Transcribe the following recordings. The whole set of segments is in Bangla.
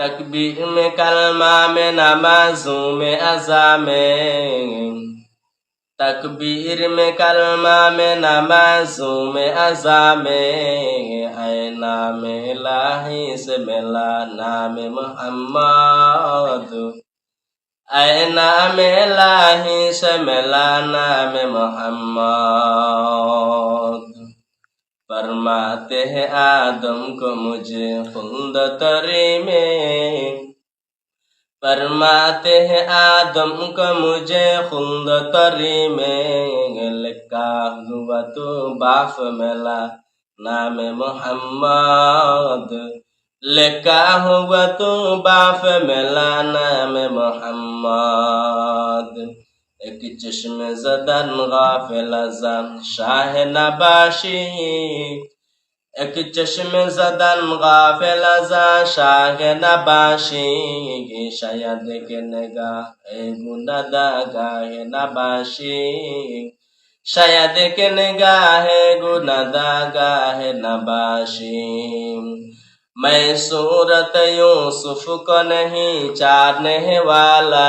تکبیر میں کلمہ میں نمازوں میں ازا میں تکبیر میں کلمہ میں نمازوں میں ازا میں اے نام الہی سے ملا نام محمد اے نام الہی سے ملا نام محمد فرماتے ہیں آدم کو مجھے خلد تری میں فرماتے ہیں آدم کو مجھے خلد تری میں لکھا ہوا تو باف ملا نام محمد لکھا ہوا تو باف ملا نام محمد ایک چشم زدن غافل ازن شاہ نباشی এক চশমে জদন গাফেল শাহেনা বাসি শায়াদ কে নগা এ গুনাদা গাহেনা বাসি শায়াদ কে নগা হে গুনাদা গাহেনা বাসি मैं सूरत यूसुफ को नहीं चारने वाला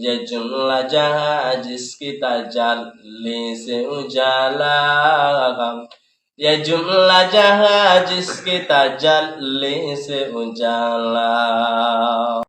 ये जुमला जहा जिसकी तजाली से उजाला ये जुमला जहा जिसकी तजाली से उजाला